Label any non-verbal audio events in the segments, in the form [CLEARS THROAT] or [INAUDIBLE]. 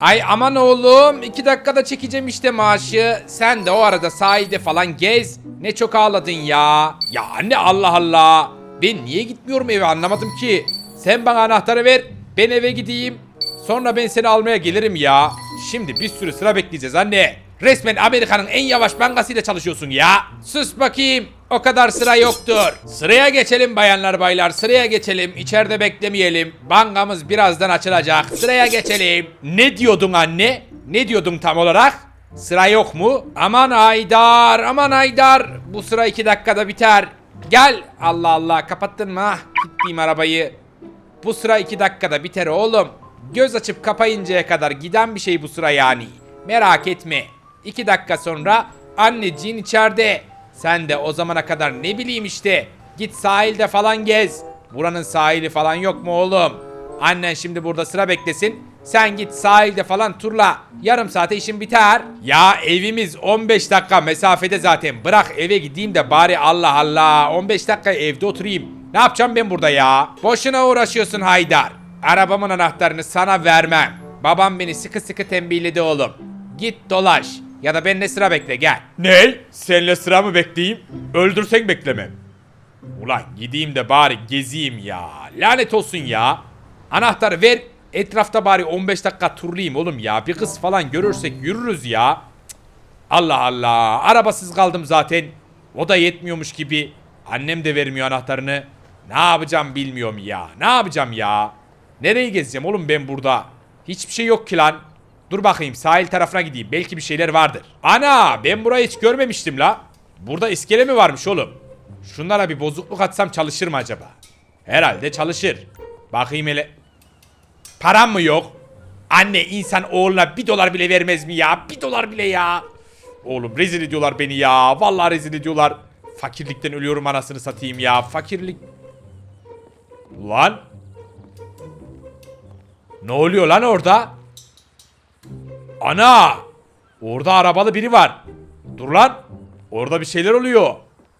Ay aman oğlum iki dakikada çekeceğim işte maaşı. Sen de o arada sahilde falan gez. Ne çok ağladın ya. Ya anne Allah Allah. Ben niye gitmiyorum eve anlamadım ki. Sen bana anahtarı ver. Ben eve gideyim. Sonra ben seni almaya gelirim ya. Şimdi bir sürü sıra bekleyeceğiz anne. Resmen Amerika'nın en yavaş bankasıyla çalışıyorsun ya. Sus bakayım. O kadar sıra yoktur. Sıraya geçelim bayanlar baylar. Sıraya geçelim. İçeride beklemeyelim. Bankamız birazdan açılacak. Sıraya geçelim. Ne diyordun anne? Ne diyordun tam olarak? Sıra yok mu? Aman Aydar, aman Aydar. Bu sıra iki dakikada biter. Gel. Allah Allah kapattın mı? Ah, Gittiğim arabayı. Bu sıra iki dakikada biter oğlum. Göz açıp kapayıncaya kadar giden bir şey bu sıra yani. Merak etme. İki dakika sonra anneciğin içeride. Sen de o zamana kadar ne bileyim işte. Git sahilde falan gez. Buranın sahili falan yok mu oğlum? Annen şimdi burada sıra beklesin. Sen git sahilde falan turla. Yarım saate işin biter. Ya evimiz 15 dakika mesafede zaten. Bırak eve gideyim de bari Allah Allah. 15 dakika evde oturayım. Ne yapacağım ben burada ya? Boşuna uğraşıyorsun Haydar. Arabamın anahtarını sana vermem. Babam beni sıkı sıkı tembihledi oğlum. Git dolaş. Ya da benimle sıra bekle gel. Ne? Seninle sıra mı bekleyeyim? Öldürsen beklemem. Ulan gideyim de bari gezeyim ya. Lanet olsun ya. Anahtarı ver. Etrafta bari 15 dakika turlayayım oğlum ya. Bir kız falan görürsek yürürüz ya. Allah Allah. Arabasız kaldım zaten. O da yetmiyormuş gibi. Annem de vermiyor anahtarını. Ne yapacağım bilmiyorum ya. Ne yapacağım ya? Nereye gezeceğim oğlum ben burada? Hiçbir şey yok ki lan. Dur bakayım sahil tarafına gideyim. Belki bir şeyler vardır. Ana ben burayı hiç görmemiştim la. Burada iskele mi varmış oğlum? Şunlara bir bozukluk atsam çalışır mı acaba? Herhalde çalışır. Bakayım hele. Param mı yok? Anne insan oğluna bir dolar bile vermez mi ya? Bir dolar bile ya. Oğlum rezil ediyorlar beni ya. Vallahi rezil ediyorlar. Fakirlikten ölüyorum anasını satayım ya. Fakirlik. Lan. Ne oluyor lan orada? Ana! Orada arabalı biri var. Dur lan. Orada bir şeyler oluyor.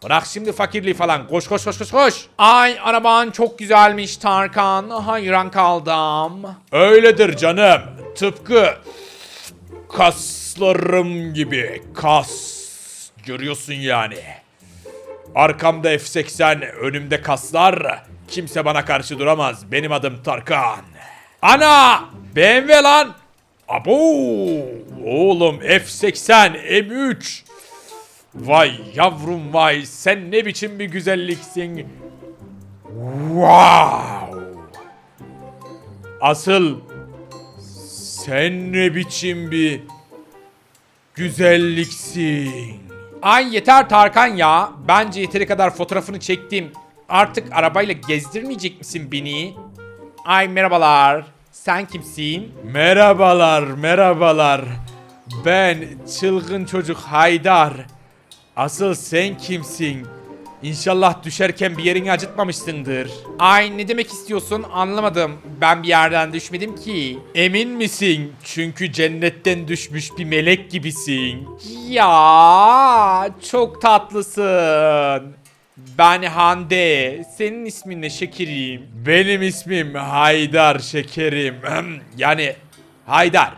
Bırak şimdi fakirliği falan. Koş koş koş koş koş. Ay araban çok güzelmiş Tarkan. Hayran kaldım. Öyledir canım. Tıpkı kaslarım gibi. Kas. Görüyorsun yani. Arkamda F80, önümde kaslar. Kimse bana karşı duramaz. Benim adım Tarkan. Ana! BMW lan! Abo! Oğlum F80, M3. Vay yavrum vay sen ne biçim bir güzelliksin. Wow! Asıl sen ne biçim bir güzelliksin. Ay yeter Tarkan ya. Bence yeteri kadar fotoğrafını çektim. Artık arabayla gezdirmeyecek misin beni? Ay merhabalar. Sen kimsin? Merhabalar, merhabalar. Ben çılgın çocuk Haydar. Asıl sen kimsin? İnşallah düşerken bir yerini acıtmamışsındır. Ay ne demek istiyorsun anlamadım. Ben bir yerden düşmedim ki. Emin misin? Çünkü cennetten düşmüş bir melek gibisin. Ya çok tatlısın. Ben Hande. Senin ismin ne şekerim? Benim ismim Haydar şekerim. yani Haydar.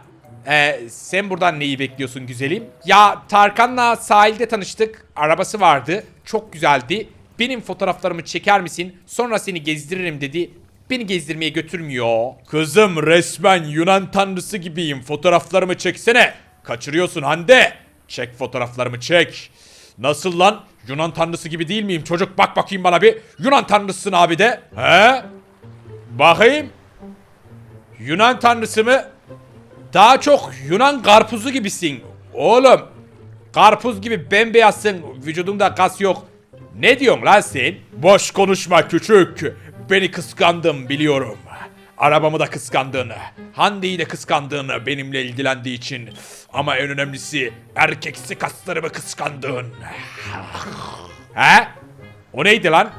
Ee, sen buradan neyi bekliyorsun güzelim? Ya Tarkan'la sahilde tanıştık. Arabası vardı. Çok güzeldi. Benim fotoğraflarımı çeker misin? Sonra seni gezdiririm dedi. Beni gezdirmeye götürmüyor. Kızım resmen Yunan tanrısı gibiyim. Fotoğraflarımı çeksene. Kaçırıyorsun Hande. Çek fotoğraflarımı çek. Nasıl lan? Yunan tanrısı gibi değil miyim? Çocuk bak bakayım bana bir. Yunan tanrısısın abi de. He? Bakayım. Yunan tanrısı mı? Daha çok Yunan karpuzu gibisin. Oğlum. Karpuz gibi bembeyazsın. Vücudunda kas yok. Ne diyorsun lan sen? Boş konuşma küçük. Beni kıskandım biliyorum. Arabamı da kıskandın. Hande'yi de kıskandın benimle ilgilendiği için. Ama en önemlisi erkeksi kaslarımı kıskandın. [LAUGHS] He? O neydi lan?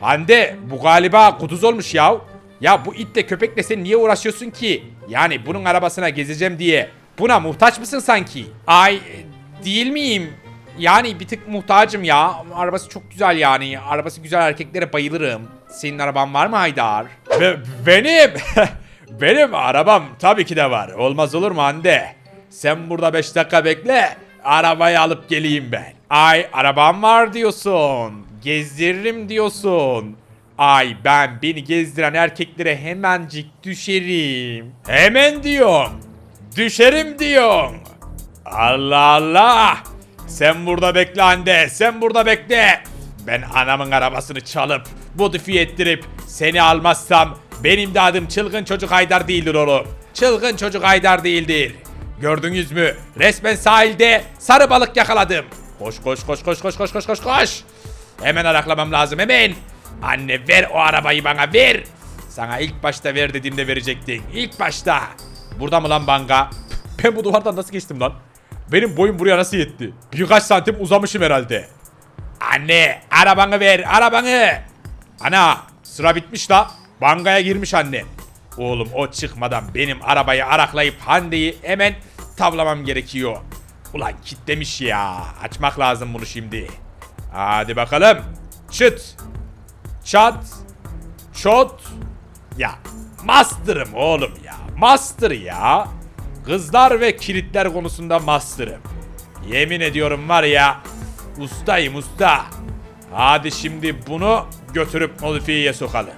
Hande bu galiba kuduz olmuş ya. Ya bu itle köpekle sen niye uğraşıyorsun ki? Yani bunun arabasına gezeceğim diye. Buna muhtaç mısın sanki? Ay değil miyim? Yani bir tık muhtacım ya. Arabası çok güzel yani. Arabası güzel erkeklere bayılırım. Senin araban var mı Haydar? benim. [LAUGHS] Benim arabam tabii ki de var. Olmaz olur mu Hande? Sen burada 5 dakika bekle. Arabayı alıp geleyim ben. Ay arabam var diyorsun. Gezdiririm diyorsun. Ay ben beni gezdiren erkeklere hemencik düşerim. Hemen diyorum. Düşerim diyorum. Allah Allah. Sen burada bekle Hande. Sen burada bekle. Ben anamın arabasını çalıp modifiye ettirip seni almazsam benim de adım çılgın çocuk Haydar değildir oğlum. Çılgın çocuk Haydar değildir. Gördünüz mü? Resmen sahilde sarı balık yakaladım. Koş koş koş koş koş koş koş koş koş. Hemen araklamam lazım hemen. Anne ver o arabayı bana ver. Sana ilk başta ver dediğimde verecektin. İlk başta. Burada mı lan banga? Ben bu duvardan nasıl geçtim lan? Benim boyum buraya nasıl yetti? Birkaç santim uzamışım herhalde. Anne arabanı ver arabanı. Ana sıra bitmiş la. Bankaya girmiş anne. Oğlum o çıkmadan benim arabayı araklayıp Hande'yi hemen tavlamam gerekiyor. Ulan kitlemiş ya. Açmak lazım bunu şimdi. Hadi bakalım. Çıt. Çat. Çot. Ya master'ım oğlum ya. Master ya. Kızlar ve kilitler konusunda master'ım. Yemin ediyorum var ya. Ustayım usta. Hadi şimdi bunu götürüp modifiyeye sokalım.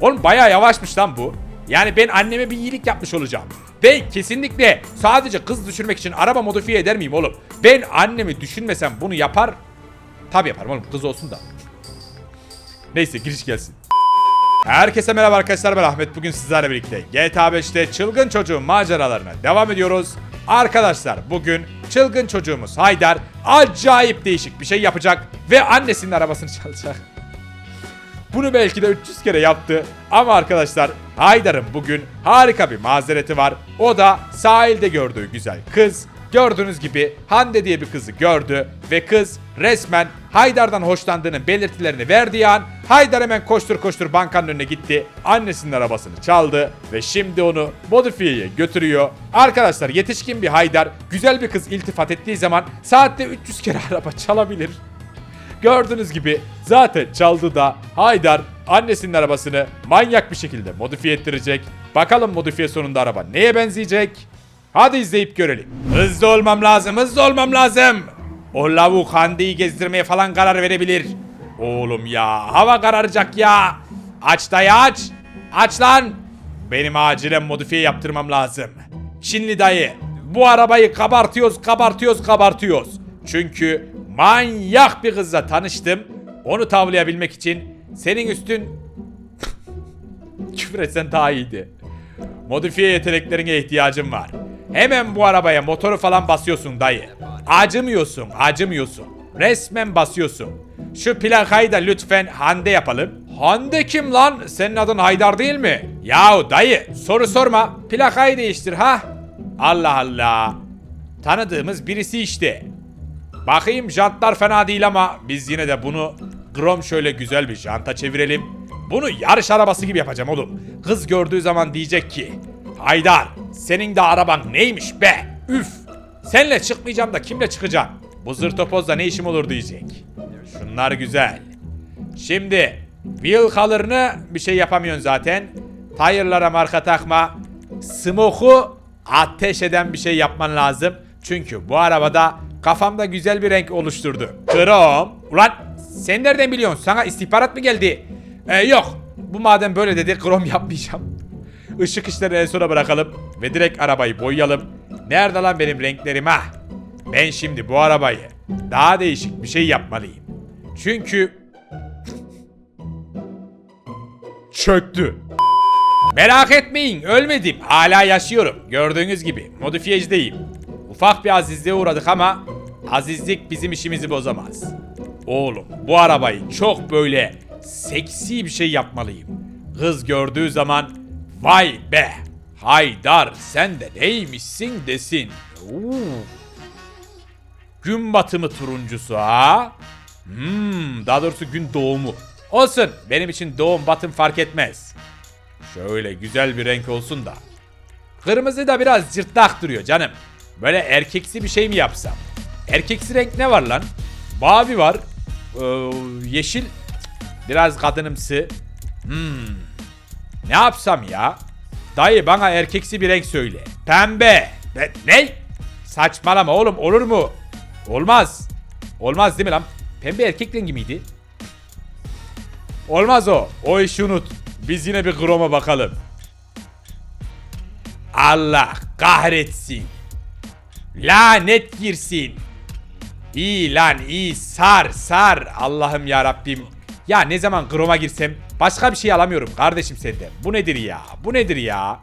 Oğlum bayağı yavaşmış lan bu. Yani ben anneme bir iyilik yapmış olacağım. Ben kesinlikle sadece kız düşürmek için araba modifiye eder miyim oğlum? Ben annemi düşünmesem bunu yapar. Tabi yaparım oğlum kız olsun da. Neyse giriş gelsin. Herkese merhaba arkadaşlar ben Ahmet. Bugün sizlerle birlikte GTA 5'te çılgın çocuğun maceralarına devam ediyoruz. Arkadaşlar bugün çılgın çocuğumuz Haydar acayip değişik bir şey yapacak ve annesinin arabasını [LAUGHS] çalacak. Bunu belki de 300 kere yaptı ama arkadaşlar Haydar'ın bugün harika bir mazereti var. O da sahilde gördüğü güzel kız. Gördüğünüz gibi Hande diye bir kızı gördü ve kız resmen Haydar'dan hoşlandığının belirtilerini verdiği an Haydar hemen koştur koştur bankanın önüne gitti. Annesinin arabasını çaldı ve şimdi onu modifiyeye götürüyor. Arkadaşlar yetişkin bir Haydar güzel bir kız iltifat ettiği zaman saatte 300 kere [LAUGHS] araba çalabilir. Gördüğünüz gibi zaten çaldı da Haydar annesinin arabasını manyak bir şekilde modifiye ettirecek. Bakalım modifiye sonunda araba neye benzeyecek? Hadi izleyip görelim. Hızlı olmam lazım, hızlı olmam lazım. O lavuk Hande'yi gezdirmeye falan karar verebilir. Oğlum ya, hava kararacak ya. Aç dayı aç. Aç lan. Benim acilen modifiye yaptırmam lazım. Çinli dayı, bu arabayı kabartıyoruz, kabartıyoruz, kabartıyoruz. Çünkü manyak bir kızla tanıştım. Onu tavlayabilmek için senin üstün [LAUGHS] küfür etsen daha iyiydi. Modifiye yeteneklerine ihtiyacım var. Hemen bu arabaya motoru falan basıyorsun dayı. Acımıyorsun, acımıyorsun. Resmen basıyorsun. Şu plakayı da lütfen Hande yapalım. Hande kim lan? Senin adın Haydar değil mi? Yahu dayı soru sorma. Plakayı değiştir ha. Allah Allah. Tanıdığımız birisi işte. Bakayım jantlar fena değil ama biz yine de bunu krom şöyle güzel bir janta çevirelim. Bunu yarış arabası gibi yapacağım oğlum. Kız gördüğü zaman diyecek ki Haydar senin de araban neymiş be üf. Senle çıkmayacağım da kimle çıkacağım? Bu zırtopozla ne işim olur diyecek. Şunlar güzel. Şimdi wheel color'ını bir şey yapamıyorsun zaten. Tire'lara marka takma. Smoke'u ateş eden bir şey yapman lazım. Çünkü bu arabada kafamda güzel bir renk oluşturdu. Krom. Ulan sen nereden biliyorsun? Sana istihbarat mı geldi? Ee, yok. Bu madem böyle dedi krom yapmayacağım. Işık işleri en sona bırakalım. Ve direkt arabayı boyayalım. Nerede lan benim renklerim ha? Ben şimdi bu arabayı daha değişik bir şey yapmalıyım. Çünkü çöktü. Merak etmeyin ölmedim. Hala yaşıyorum. Gördüğünüz gibi modifiyecideyim. Ufak bir azizliğe uğradık ama azizlik bizim işimizi bozamaz. Oğlum bu arabayı çok böyle seksi bir şey yapmalıyım. Kız gördüğü zaman vay be Haydar sen de neymişsin desin. Oo. Gün batımı turuncusu ha? Hmm, daha doğrusu gün doğumu. Olsun benim için doğum batım fark etmez. Şöyle güzel bir renk olsun da. Kırmızı da biraz cırtlak duruyor canım. Böyle erkeksi bir şey mi yapsam? Erkeksi renk ne var lan? Mavi var. Ee, yeşil. Biraz kadınımsı. Hmm. Ne yapsam ya? Dayı bana erkeksi bir renk söyle. Pembe. Ne? ne? Saçmalama oğlum olur mu? Olmaz. Olmaz değil mi lan? Pembe erkek rengi miydi? Olmaz o. O işi unut. Biz yine bir kroma bakalım. Allah kahretsin. Lanet girsin. İyi lan iyi sar sar Allah'ım ya Rabbim. Ya ne zaman kroma girsem başka bir şey alamıyorum kardeşim senden. Bu nedir ya? Bu nedir ya?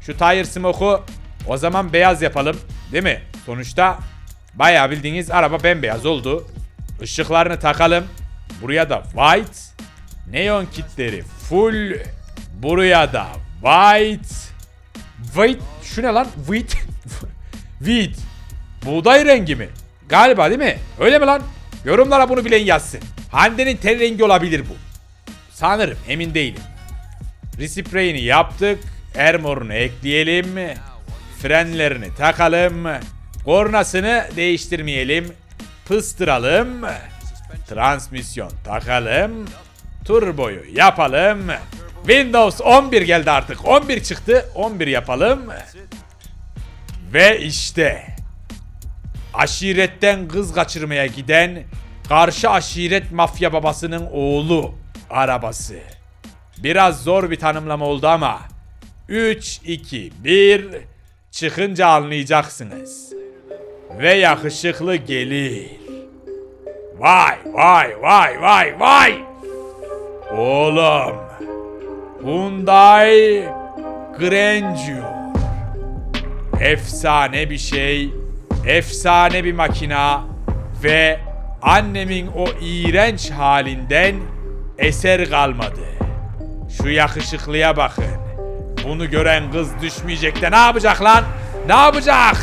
Şu tire smoke'u o zaman beyaz yapalım. Değil mi? Sonuçta bayağı bildiğiniz araba bembeyaz oldu. Işıklarını takalım. Buraya da white. Neon kitleri full. Buraya da white. White şu ne lan? Wheat. [LAUGHS] Wheat. Buğday rengi mi? Galiba değil mi? Öyle mi lan? Yorumlara bunu bilen yazsın. Hande'nin ten rengi olabilir bu. Sanırım emin değilim. Respray'ini yaptık. Ermor'unu ekleyelim. Frenlerini takalım. Kornasını değiştirmeyelim. Pıstıralım. Transmisyon takalım. Turboyu yapalım. Windows 11 geldi artık. 11 çıktı. 11 yapalım. Ve işte aşiretten kız kaçırmaya giden karşı aşiret mafya babasının oğlu arabası. Biraz zor bir tanımlama oldu ama 3 2 1 çıkınca anlayacaksınız. Ve yakışıklı gelir. Vay vay vay vay vay. Oğlum. Hyundai Grandeur. Efsane bir şey. Efsane bir makina. Ve annemin o iğrenç halinden eser kalmadı. Şu yakışıklıya bakın. Bunu gören kız düşmeyecek de ne yapacak lan? Ne yapacak?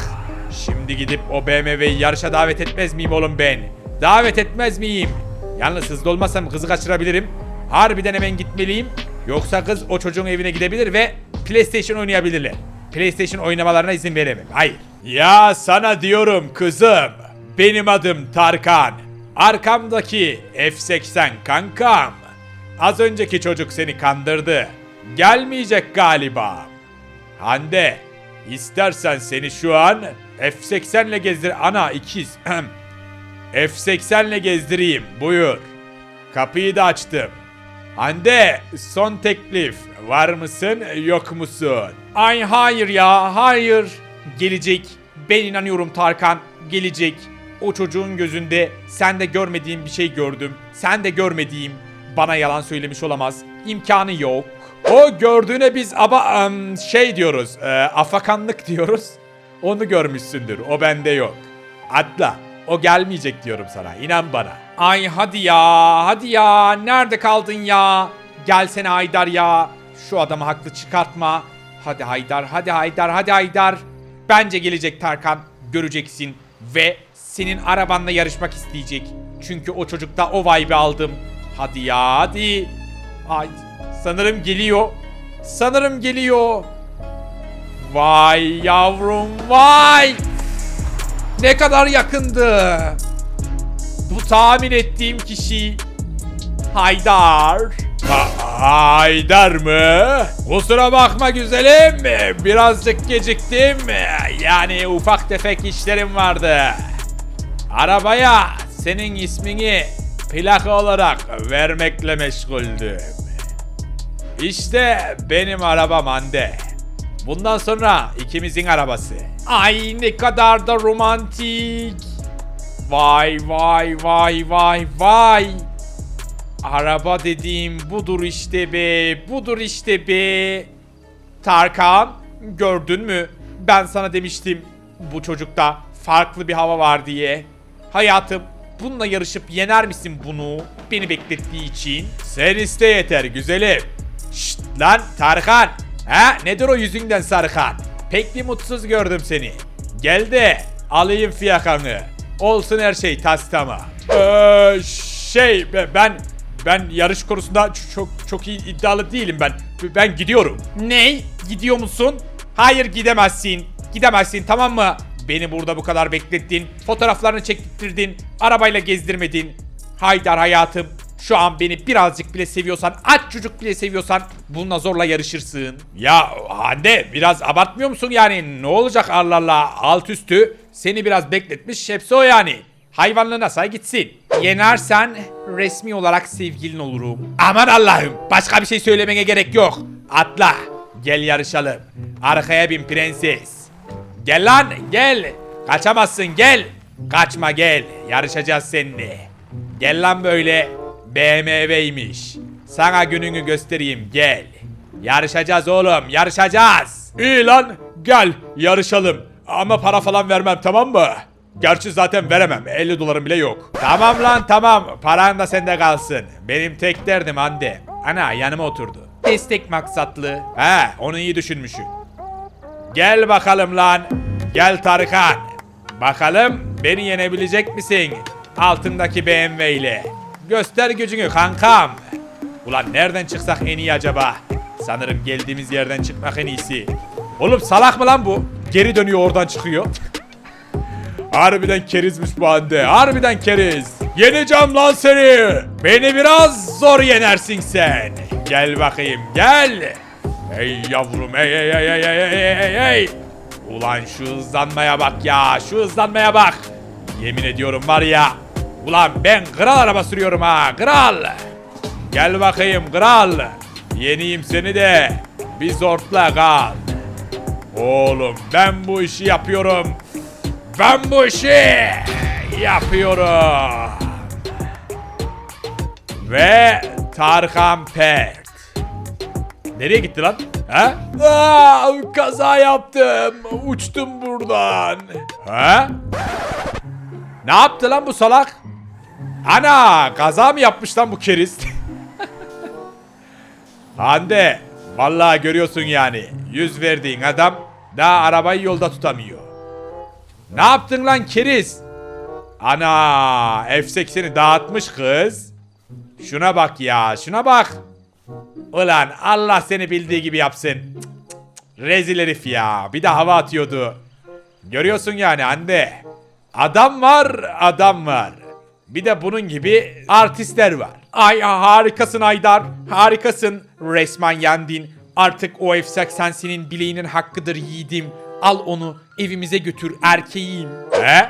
Şimdi gidip o BMW'yi yarışa davet etmez miyim oğlum ben? Davet etmez miyim? Yalnız hızlı olmazsam kızı kaçırabilirim. Harbiden hemen gitmeliyim. Yoksa kız o çocuğun evine gidebilir ve PlayStation oynayabilirler. PlayStation oynamalarına izin veremem. Hayır. Ya sana diyorum kızım. Benim adım Tarkan. Arkamdaki F80 kankam. Az önceki çocuk seni kandırdı. Gelmeyecek galiba. Hande, istersen seni şu an F80'le gezdir... Ana ikiz. [CLEARS THROAT] F80'le gezdireyim. Buyur. Kapıyı da açtım. Hande, son teklif. Var mısın, yok musun? Ay hayır ya, hayır. Gelecek. Ben inanıyorum Tarkan. Gelecek. O çocuğun gözünde sen de görmediğim bir şey gördüm. Sen de görmediğim. Bana yalan söylemiş olamaz. İmkanı yok. O gördüğüne biz ama em, şey diyoruz. e, afakanlık diyoruz. Onu görmüşsündür. O bende yok. Atla. O gelmeyecek diyorum sana. İnan bana. Ay hadi ya. Hadi ya. Nerede kaldın ya? Gelsene Haydar ya. Şu adamı haklı çıkartma. Hadi Haydar. Hadi Haydar. Hadi Haydar. Bence gelecek Tarkan. Göreceksin. Ve senin arabanla yarışmak isteyecek. Çünkü o çocukta o vibe'i aldım. Hadi ya hadi. Ay sanırım geliyor. Sanırım geliyor. Vay yavrum vay. Ne kadar yakındı. Bu tahmin ettiğim kişi Haydar. Haydar mı? Kusura bakma güzelim. Birazcık geciktim. Yani ufak tefek işlerim vardı. Arabaya senin ismini plaka olarak vermekle meşguldüm. İşte benim arabam Hande. Bundan sonra ikimizin arabası. Ay ne kadar da romantik. Vay vay vay vay vay. Araba dediğim budur işte be, budur işte be. Tarkan, gördün mü? Ben sana demiştim bu çocukta farklı bir hava var diye. Hayatım, bununla yarışıp yener misin bunu? Beni beklettiği için. Sen iste yeter güzelim. Şşt lan Tarkan. Ha nedir o yüzünden sarkan? Pek bir mutsuz gördüm seni. Gel de alayım fiyakanı. Olsun her şey tas tamam. Ee, şey be- ben ben yarış konusunda çok çok iyi iddialı değilim ben. Ben gidiyorum. Ne? Gidiyor musun? Hayır gidemezsin. Gidemezsin tamam mı? Beni burada bu kadar beklettin. Fotoğraflarını çektirdin. Arabayla gezdirmedin. Haydar hayatım. Şu an beni birazcık bile seviyorsan, aç çocuk bile seviyorsan bununla zorla yarışırsın. Ya Hande biraz abartmıyor musun yani? Ne olacak Allah Allah alt üstü seni biraz bekletmiş hepsi o yani. Hayvanlığına say gitsin. Yenersen resmi olarak sevgilin olurum. Aman Allah'ım başka bir şey söylemene gerek yok. Atla gel yarışalım. Arkaya bin prenses. Gel lan gel. Kaçamazsın gel. Kaçma gel. Yarışacağız seninle. Gel lan böyle. BMW'ymiş. Sana gününü göstereyim gel. Yarışacağız oğlum yarışacağız. İyi lan gel yarışalım. Ama para falan vermem tamam mı? Gerçi zaten veremem 50 dolarım bile yok. Tamam lan tamam paran da sende kalsın. Benim tek derdim Hande. Ana yanıma oturdu. Destek maksatlı. He onu iyi düşünmüşsün. Gel bakalım lan. Gel Tarkan. Bakalım beni yenebilecek misin? Altındaki BMW ile. Göster gücünü kankam. Ulan nereden çıksak en iyi acaba? Sanırım geldiğimiz yerden çıkmak en iyisi. Oğlum salak mı lan bu? Geri dönüyor oradan çıkıyor. Harbiden kerizmiş bu Hande. Harbiden keriz. Yeneceğim lan seni. Beni biraz zor yenersin sen. Gel bakayım gel. Hey yavrum hey hey hey hey hey hey hey. Ulan şu hızlanmaya bak ya. Şu hızlanmaya bak. Yemin ediyorum var ya. Ulan ben kral araba sürüyorum ha. Kral. Gel bakayım kral. Yeneyim seni de. Bir zortla kal. Oğlum ben bu işi yapıyorum. Ben bu işi yapıyorum. Ve Tarkan Pert. Nereye gitti lan? Ha? Aa, kaza yaptım. Uçtum buradan. Ha? Ne yaptı lan bu salak? Ana kaza mı yapmış lan bu keriz? [LAUGHS] Hande vallahi görüyorsun yani. Yüz verdiğin adam daha arabayı yolda tutamıyor. Ne yaptın lan keriz? Ana F80'i dağıtmış kız. Şuna bak ya şuna bak. Ulan Allah seni bildiği gibi yapsın. Cık, cık. Rezil herif ya. Bir de hava atıyordu. Görüyorsun yani Hande. Adam var adam var. Bir de bunun gibi artistler var. Ay harikasın Aydar. Harikasın. Resmen yendin. Artık o F80 senin bileğinin hakkıdır yiğidim. Al onu evimize götür erkeğim. He?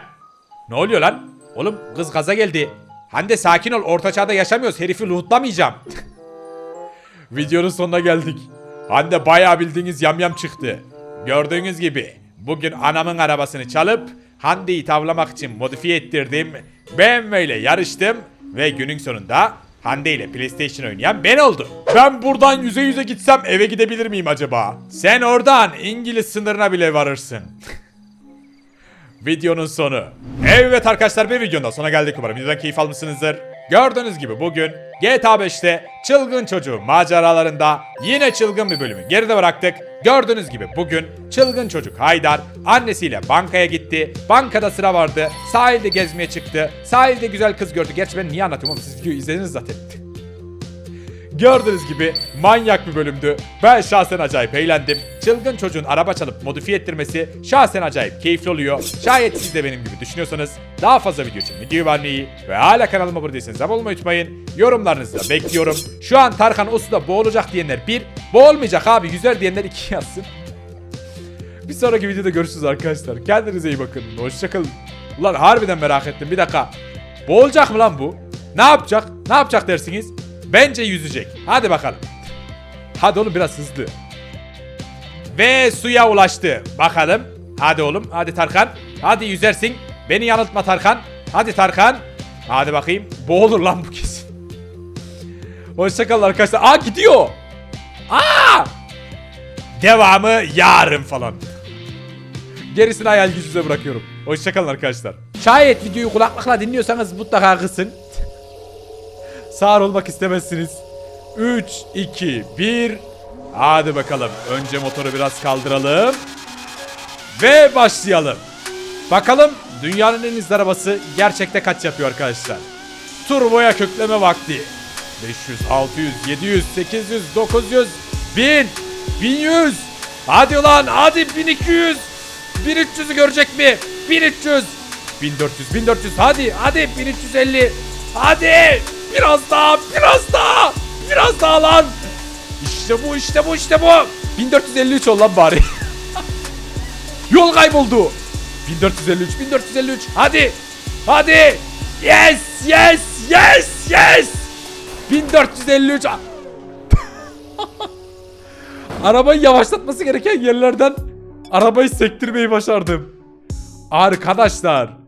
Ne oluyor lan? Oğlum kız gaza geldi. Hande sakin ol orta çağda yaşamıyoruz herifi lootlamayacağım. [LAUGHS] Videonun sonuna geldik. Hande bayağı bildiğiniz yamyam çıktı. Gördüğünüz gibi bugün anamın arabasını çalıp Hande'yi tavlamak için modifiye ettirdim. BMW ile yarıştım ve günün sonunda Hande ile PlayStation oynayan ben oldum. Ben buradan yüze yüze gitsem eve gidebilir miyim acaba? Sen oradan İngiliz sınırına bile varırsın. [LAUGHS] videonun sonu. Evet arkadaşlar bir videonun da sonuna geldik umarım videodan keyif almışsınızdır. Gördüğünüz gibi bugün GTA 5'te çılgın çocuğu maceralarında yine çılgın bir bölümü geride bıraktık. Gördüğünüz gibi bugün çılgın çocuk Haydar annesiyle bankaya gitti. Bankada sıra vardı. Sahilde gezmeye çıktı. Sahilde güzel kız gördü. Gerçi ben niye anlatıyorum oğlum siz videoyu izlediniz zaten. Gördüğünüz gibi manyak bir bölümdü. Ben şahsen acayip eğlendim. Çılgın çocuğun araba çalıp modifiye ettirmesi şahsen acayip keyifli oluyor. Şayet siz de benim gibi düşünüyorsanız daha fazla video için videoyu beğenmeyi ve hala kanalıma abone değilseniz abone olmayı unutmayın. Yorumlarınızı da bekliyorum. Şu an Tarkan suda boğulacak diyenler bir, boğulmayacak abi yüzer diyenler iki [LAUGHS] yazsın. Bir sonraki videoda görüşürüz arkadaşlar. Kendinize iyi bakın. Hoşçakalın. Ulan harbiden merak ettim. Bir dakika. Boğulacak mı lan bu? Ne yapacak? Ne yapacak dersiniz? Bence yüzecek. Hadi bakalım. Hadi oğlum biraz hızlı. Ve suya ulaştı. Bakalım. Hadi oğlum. Hadi Tarkan. Hadi yüzersin. Beni yanıltma Tarkan. Hadi Tarkan. Hadi bakayım. Boğulur lan bu kesin. Hoşçakalın arkadaşlar. Aa gidiyor. Aa! Devamı yarın falan. Gerisini hayal gücünüze bırakıyorum. Hoşçakalın arkadaşlar. Şayet videoyu kulaklıkla dinliyorsanız mutlaka kısın. Sağır olmak istemezsiniz. 3, 2, 1. Hadi bakalım. Önce motoru biraz kaldıralım. Ve başlayalım. Bakalım dünyanın en hızlı arabası gerçekte kaç yapıyor arkadaşlar. Turboya kökleme vakti. 500, 600, 700, 800, 900, 1000, 1100. Hadi ulan hadi 1200. 1300'ü görecek mi? 1300. 1400, 1400 hadi hadi 1350. Hadi. Biraz daha, biraz daha, biraz daha lan. İşte bu, işte bu, işte bu. 1453 ol lan bari. [LAUGHS] Yol kayboldu. 1453, 1453. Hadi, hadi. Yes, yes, yes, yes. 1453. [LAUGHS] Arabayı yavaşlatması gereken yerlerden arabayı sektirmeyi başardım. Arkadaşlar